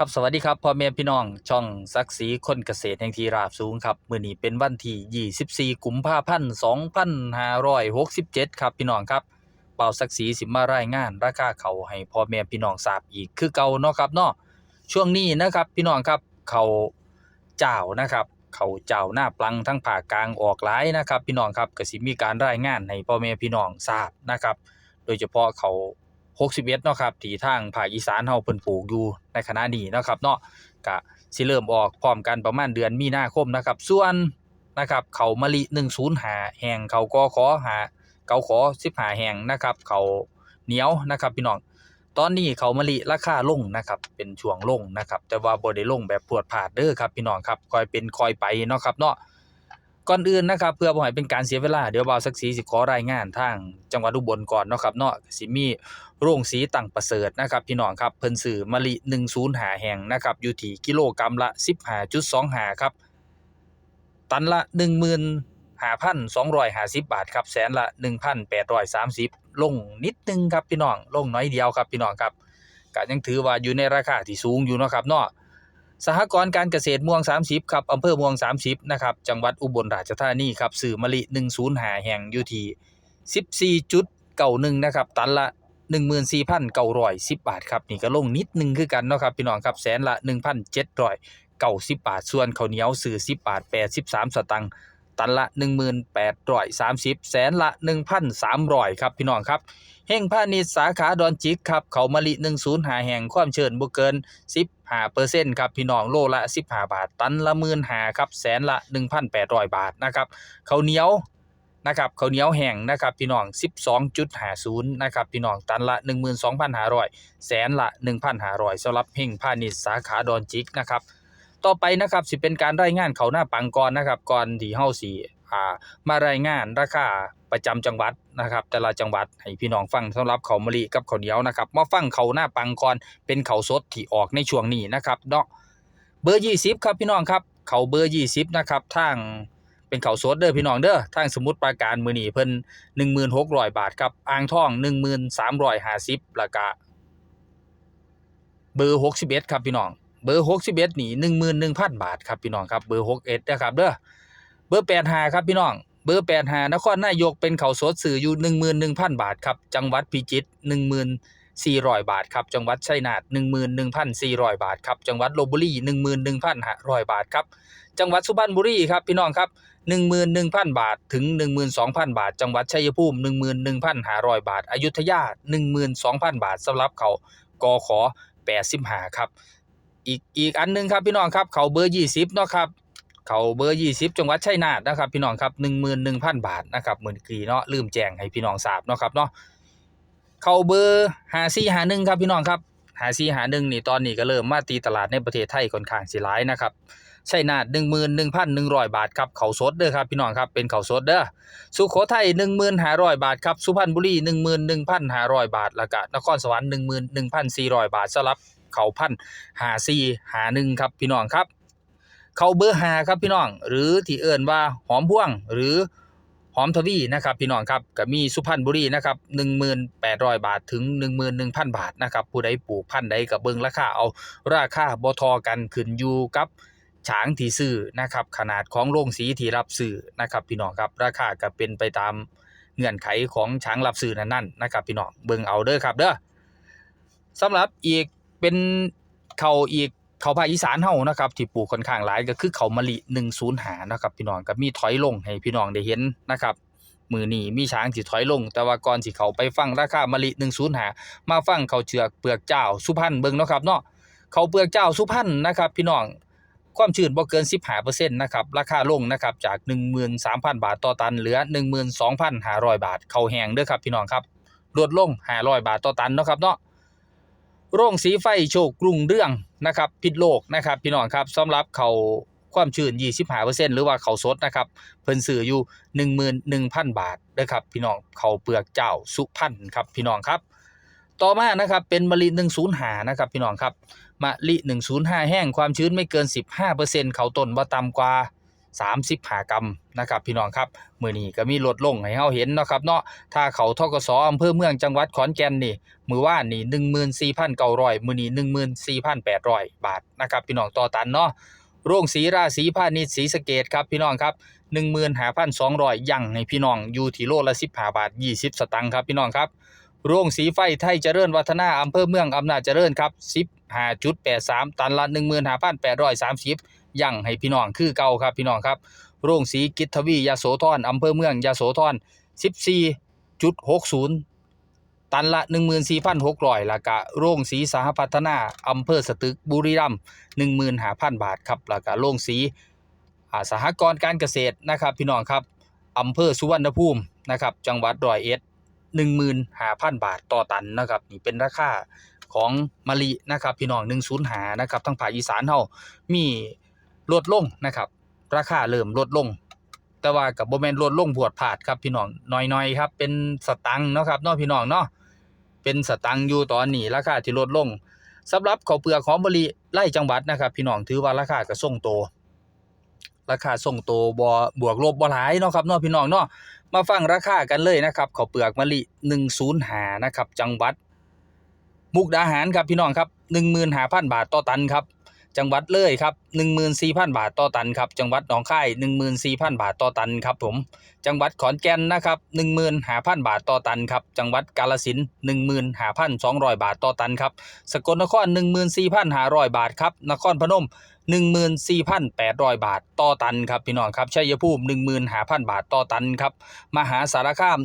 ครับสวัสดีครับพ่อแม่พี่น้องช่องศักดิ์ศรีคนเกษตรแห่งทีราบสูงครับมื้อนี้เป็นวันที่24กุมภาพันธ์2567 ครับพี่น้องครับเป่าศักดิ์ศรีสิมารายงานราคาเขาให้พ่อแม่พี่น้องทราบอีกคือเก่าเนาะครับเนาะช่วงนี้นะครับพี่น้องครับเขาเจ้านะครับเขาเจ้าหน้าปลังทั้งภากลางออกหลายนะครับ พี่น้องครับก็สิมีการรายงานให้พ่อแม่พี่น้องทราบนะครับ โดยเฉพาะเขา 61เนาะครับที่ทางภาคอีสานเฮาเพิ่นปลูกอยู่ในขณะนี้นะครับเนาะก็สิเริ่มออกพร้อมกันประมาณเดือนมีนาคมนะครับ ส่วนนะครับเขามะลิ105แห่งเขากอขอหาเกาขอ15แห่งนะครับเขาเหนียวนะครับพี่น้องตอนนี้เขามะลิราคาลงนะครับ เป็นช่วงลงนะครับ แต่ว่าบ่ได้ลงแบบพรวดพลาดเด้อครับพี่น้องครับคอยเป็นคอยไปเนาะครับเนาะ ก่อนอื่นนะครับเพื่อบ่ให้เป็นการเสียเวลาเดี๋ยวบ่าวสักสีสิขอรายงานทางจังหวัดอุบลก่อนเนาะครับเนาะสิมีโรงสีตั้งประเสริฐนะครับพี่น้องครับเพิ่นซื้อมะลิ105แห่งนะครับอยู่ที่กิโลกรัมละ 15.25ครับตันละ 15,250 บาทครับแสนละ 1,830 ลงนิดนึงครับพี่น้องลงน้อยเดียวครับพี่น้องครับก็ยังถือว่าอยู่ในราคาที่สูงอยู่เนาะครับเนาะ สหกรณ์การเกษตรม่วง 30 ครับอำเภอม่วง 30 นะครับ จังหวัดอุบลราชธานีครับสื่อมะลิ105แห่งอยู่ที่14.91นะครับ ตันละ 14,910 บาทครับ นี่ก็ลงนิดนึงคือกันเนาะครับ พี่น้องครับแสนละ 1,790 บาท ส่วนข้าวเหนียวสื่อ 10 บาท 83 สตังค์ตันละ 1830 แสนละ 1,300 ครับ พี่น้องครับ เฮงพาณิชย์สาขาดอนจิกครับเขามะลิ105แห่งความเชิญบ่เกิน 15%ครับพี่น้องโลละ 15 บาท ตันละ15,000ครับแสนละ 1,800 บาทนะครับข้าวเหนียวนะครับข้าวเหนียวแห้งนะครับพี่น้อง 12.50นะครับพี่น้องตันละ 12,500 แสนละ 1,500สำหรับเฮงพาณิชย์สาขาดอนจิกนะครับต่อไปนะครับสิเป็นการรายงานเขาหน้าปังก่อนนะครับก่อนที่เฮาสิอ่ มารายงานราคาประจำจังหวัดนะครับ แต่ละจังหวัดให้พี่น้องฟังสำหรับเขามะลิกับเขาเหนียวนะครับมาฟังเขาหน้าปังก่อนเป็นเขาสดที่ออกในช่วงนี้นะครับเนาะเบอร์20ครับพี่น้องครับเขาเบอร์20นะครับทางเป็นเขาสดเด้อพี่น้องเด้อทางสมุทรปราการมื้อนี้เพิ่น1600บาทครับอ่างทอง1350แล้วก็เบอร์61ครับพี่น้องเบอร์61นี่11,000บาทครับพี่น้องครับเบอร์61นะครับเด้อ เบอร์แปดหาครับพี่น้อง เบอร์แปดหานครนายกเป็นเขาสดสื่ออยู่หนึ่งหมื่นหนึ่งพันบาทครับ จังหวัดพิจิตรหนึ่งหมื่นสี่ร้อยบาทครับ จังหวัดชัยนาทหนึ่งหมื่นหนึ่งพันสี่ร้อยบาทครับ จังหวัดลบบุรีหนึ่งหมื่นหนึ่งพันหาร้อยบาทครับ จังหวัดสุพรรณบุรีครับพี่น้องครับหนึ่งหมื่นหนึ่งพันบาทถึงหนึ่งหมื่นสองพันบาท จังหวัดชัยภูมิหนึ่งหมื่นหนึ่งพันห้าร้อยบาท อยุธยาหนึ่งหมื่นสองพันบาทสำหรับเขากอขอแปดสิบห้าครับ อีกอีกอันหนึ่งครับพี่น้องครับเขาเบอร์ยี่สิบเนาะครับ เขาเบอร์ยี่สิบจังหวัดชัยนาทนะครับพี่น้องครับหนึ่งหมื่นหนึ่งพันบาทนะครับหมื่นกีเนาะลืมแจ้งให้พี่น้องทราบเนาะครับเนาะเขาเบอร์หาซี่หาหนึ่งครับพี่น้องครับหาซี่หาหนึ่งนี่ตอนนี้ก็เริ่มมาตีตลาดในประเทศไทยค่อนข้างสิร้ายนะครับชัยนาทหนึ่งหมื่นหนึ่งพันหนึ่งร้อยบาทครับเขาสดเด้อครับพี่น้องครับเป็นเขาสดเด้อสุโขทัยหนึ่งหมื่นห้าร้อยบาทครับสุพรรณบุรีหนึ่งหมื่นหนึ่งพันห้าร้อยบาทละกะนครสวรรค์หนึ่งหมื่นหนึ่งพันสี่ร้อยบาทสลับเขาพันหาสี่หาหนึ่งครับพี่น้องครับ เขาเบอร์หาครับพี่น้อง หรือที่เอิ้นว่าหอมพ่วงหรือหอมทวีนะครับพี่น้องครับก็มีสุพรรณบุรีนะครับ1,800 บาทถึง 11,000 บาทนะครับผู้ใดปลูกพันธุ์ใดก็เบิ่งราคาเอาราคาบ่ทอกันขึ้นอยู่กับฉางที่ซื้อนะครับขนาดของโรงสีที่รับซื้อนะครับพี่น้องครับราคาก็เป็นไปตามเงื่อนไขของฉางรับซื้อนั้นๆนะครับพี่น้องเบิ่งเอาเด้อครับเด้อสำหรับอีกเป็นเข่าอีก เขาภาคอีสานเฮานะครับที่ปลูกค่อนข้างหลายก็คือเขามะลิ105นะครับพี่น้องก็มีถอยลงให้พี่น้องได้เห็นนะครับมือนี้มีช้างสิถอยลง แต่ว่าก่อนสิเขาไปฟังราคามะลิ105มาฟังเขาเชือกเปลือกเจ้าสุพรรณเบิ่งเนาะครับเนาะเขาเปลือกเจ้าสุพรรณนะครับ พี่น้องความชื้นบ่เกิน 15%นะครับ ราคาลงนะครับจาก 13,000 บาทต่อตัน เหลือ 12,500 บาท เขาแห้งเด้อครับพี่น้องครับลดลง 500 บาทต่อตันเนาะครับเนาะ โรงสีไฟโชคกรุงเรื่องนะครับพิษโลกนะครับพี่น้องครับสำหรับเขาความชื้น25%หรือว่าเขาสดนะครับเพิ่นซื้ออยู่ 11,000 บาทเด้อครับพี่น้องเขาเปลือกเจ้าสุพรรณครับพี่น้องครับ ต่อมานะครับเป็นมะลิ105นะครับพี่น้องครับมะลิ105 แห้งความชื้นไม่เกิน 15%เขาต้นบ่าต่ำกว่า 35กรัมนะครับพี่น้องครับมือนี้ก็มีลดลงให้เฮาเห็นนะครับเนาะถ้าเขาทกสอำเภอเมืองจังหวัดขอนแก่นนี่มือว่านนี่14,900มือนี้14,800 บาทนะครับพี่น้องต่อตันเนาะโรงสีราศีพาณิชย์ศรีสะเกษครับพี่น้องครับ15,200ยังให้พี่น้องอยู่ที่โลละ15บาท 20 สตังค์ครับพี่น้องครับโรงสีไฟไทยเจริญวัฒนาอำเภอเมืองอำนาจเจริญครับ15.83 ตันละ 15,830 ยังให้พี่น้องคือเก่าครับพี่น้องครับโรงสีกิจทวียาโสธรอำเภอเมืองยาโสธร14.60 ตันละ 14,600แล้วก็โรงสีสหพัฒนาอำเภอสตึกบุรีรัมย์15,000 บาทครับแล้วก็โรงสีอ่าสหกรณ์การเกษตรนะครับพี่น้องครับอำเภอสุวรรณภูมินะครับจังหวัดร้อยเอ็ดหนึ่งหมื่นห้าพันบาทต่อตันนะครับนี่เป็นราคาของมะลินะครับพี่น้องหนึ่งศูนย์หานะครับทั้งภาคอีสานเฮามี ลดลงนะครับ ราคาเริ่มลดลง แต่ว่ากับโบแมนลดลงพวดผาดครับพี่น้องน้อยๆครับ เป็นสตังค์เนาะครับเนาะพี่น้องเนาะเป็นสตังค์อยู่ตอนนี้ราคาที่ลดลงสำหรับข้าวเปลือกหอมมะลิไล่จังหวัดนะครับ พี่น้องถือว่าราคาก็ทรงโต ราคาส่งตัวบ่บวกลบบ่หลายเนาะครับเนาะพี่น้องเนาะมาฟังราคากันเลยนะครับข้าวเปลือกมะลิ105นะครับ จังหวัด มุกดาหารครับพี่น้องครับ15,000บาทต่อตันครับ จังหวัดเลยครับ 14,000 บาทต่อตันครับจังหวัดหนองคาย14,000 บาทต่อตันครับผมจังหวัดขอนแก่นนะครับ15,000 บาทต่อตันครับจังหวัดกาฬสินธุ์15,200 บาทต่อตันครับสกลนคร 14,500 บาทครับนครพนม14,800 บาทต่อตันครับพี่น้องครับชัยภูมิ15,000 บาทต่อตันครับมหาสารคาม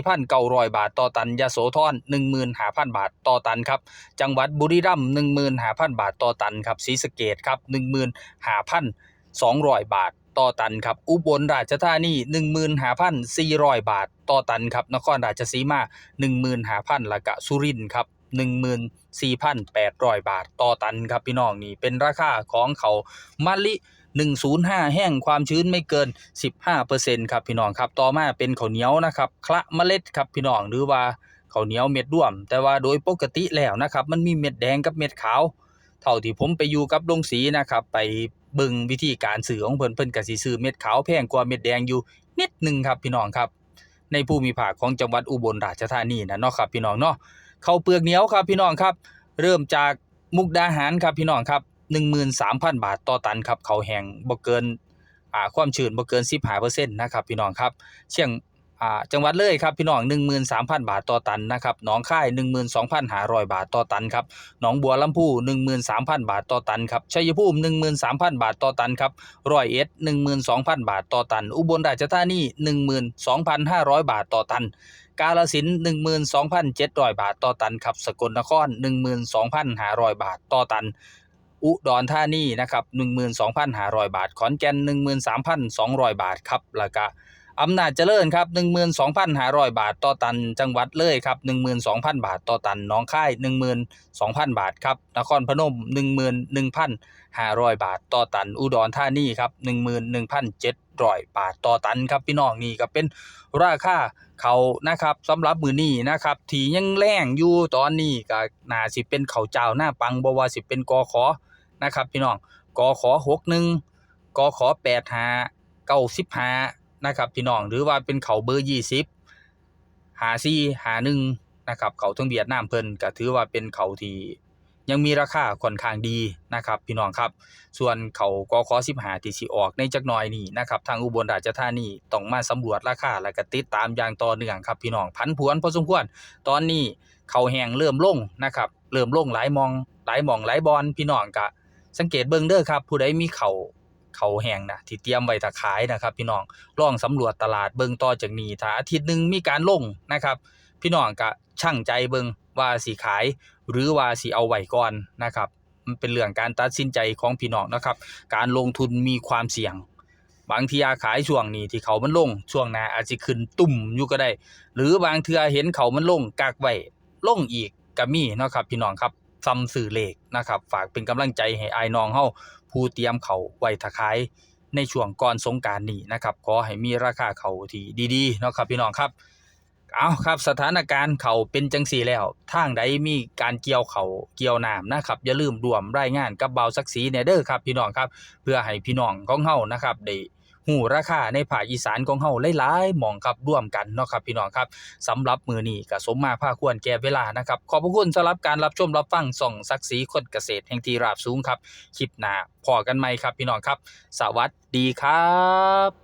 14,900 บาทต่อตันยโสธร15,000 บาทต่อตันครับจังหวัดบุรีรัมย์15,000 บาทต่อตันครับศรีสะเกษครับ15,200 บาทต่อตันครับ อุบลราชธานี 15,400 บาทต่อตันครับ นครราชสีมา 15,000แล้วก็สุรินทร์ครับ 14,800 บาทต่อตันครับพี่น้องนี่เป็นราคาของเขามะลิ105 แห้งความชื้นไม่เกิน 15%ครับพี่น้องครับ ต่อมาเป็นข้าวเหนียวนะครับคละเมล็ดครับพี่น้องหรือว่าข้าวเหนียวเม็ดร่วม แต่ว่าโดยปกติแล้วนะครับ มันมีเม็ดแดงกับเม็ดขาว เท่าที่ผมไปอยู่กับโรงสีนะครับ ไปเบิ่งวิธีการซื้อของเพิ่นเพิ่นก็สิซื้อเม็ดขาวแพงกว่าเม็ดแดงอยู่นิดหนึงครับพี่น้องครับ ในภูมิภาคของจังหวัดอุบลราชธานีนะเนาะครับพี่น้องเนาะข้าวเปลือกเหนียวครับพี่น้องครับ เริ่มจากมุกดาหารครับพี่น้องครับ13,000 บาทต่อตันครับเขาแห้งบ่เกินอ่าความชื้นบ่เกิน15%นะครับพี่น้องครับ เชียง จังหวัดเลยครับพี่น้อง13,000 บาทต่อตันนะครับหนองคาย12,500 บาทต่อตันครับหนองบัวลำพู 13,000 บาทต่อตันครับชัยภูมิ 13,000 บาทต่อตันครับร้อยเอ็ด12,000 บาทต่อตัน อุบลราชธานี12,500 บาทต่อตันกาฬสิน12,700 บาทต่อตันครับสกลนคร 12,500 บาทต่อตัน อุดรธานีนะครับ12,500 บาท ขอนแก่น 13,200 บาทครับแล้วก็ อำนาจเจริญครับ12,500 บาทต่อตันจังหวัดเลยครับ12,000 บาทต่อตันหนองคาย 12,000 บาทครับนครพนม 11,500 บาทต่อตัน อุดรธานีครับ11,700 บาทต่อตันครับพี่น้องนี่ก็เป็นราคาเขานะครับสำหรับมือนี้นะครับที่ยังแรงอยู่ตอนนี้ก็น่าสิเป็นเขาเจ้าหน้าปังบว่าสิเป็นกอขอนะครับพี่น้องกอขอ61กอขอ85 95 นะครับพี่น้องหรือว่าเป็นเขาเบอร์20 54 51นะครับเขาทั้งเวียดนามเพิ่นก็ถือว่าเป็นเขาที่ยังมีราคาค่อนข้างดีนะครับ พี่น้องครับ ส่วนเขากขอ15ที่สิออกในจักหน่อยนี่นะครับทางอุบลราชธานีต้องมาสำรวจราคาและก็ติดตามอย่างต่อเนื่องครับพี่น้องพันผวนพอสมควร ตอนนี้เขาแห้งเริ่มลงนะครับเริ่มลงหลายมองหลายมองหลายบอลพี่น้องก็สังเกตเบิ่งเด้อครับ ผู้ใดมีเขา เขาแห้งนะที่เตรียมไว้ถ้าขายนะครับพี่น้องลองสำรวจตลาดเบิ่งต่อจากนี้ถ้าอาทิตย์หนึงมีการลงนะครับ พี่น้องก็ช่างใจเบิ่งว่าสิขาย หรือว่าสิเอาไว้ก่อนนะครับมันเป็นเรื่องการตัดสินใจของพี่น้องนะครับ การลงทุนมีความเสี่ยง บางทีอาขายช่วงนี้ที่เขามันลง ช่วงหน้าอาจจะขึ้นตุ่มอยู่ก็ได้ หรือบางเทือเห็นเขามันลงกากไว้ลงอีกก็มีเนาะครับพี่น้องครับ ซ้ำสื่อเลขนะครับ ฝากเป็นกำลังใจให้อายน้องเฮาผู้เตรียมเขาไว้ถ้าขายในช่วงก่อนสงการนี้นะครับขอให้มีราคาเขาที่ดีๆเนาะครับพี่น้องครับเอาครับสถานการณ์เขาเป็นจังสีแล้วทางใดมีการเกี่ยวเขาเกี่ยวน้ำนะครับอย่าลืมรวมรายงานกับเบาสักสีเนเด้อครับพี่น้องครับ เพื่อให้พี่น้องของเฮานะครับได้ หูราคาในภาคอีสานของเฮาหลายๆหม่องครับร่วมกันเนาะครับพี่น้องครับสำหรับมือนี้ก็สมมาภาควรแก่เวลานะครับ ขอบพระคุณสำหรับการรับชมรับฟังส่องศักสีคนเกษตรแห่งที่ราบสูงครับคลิปหน้าพอกันใหม่ครับพี่น้องครับ สวัสดีครับ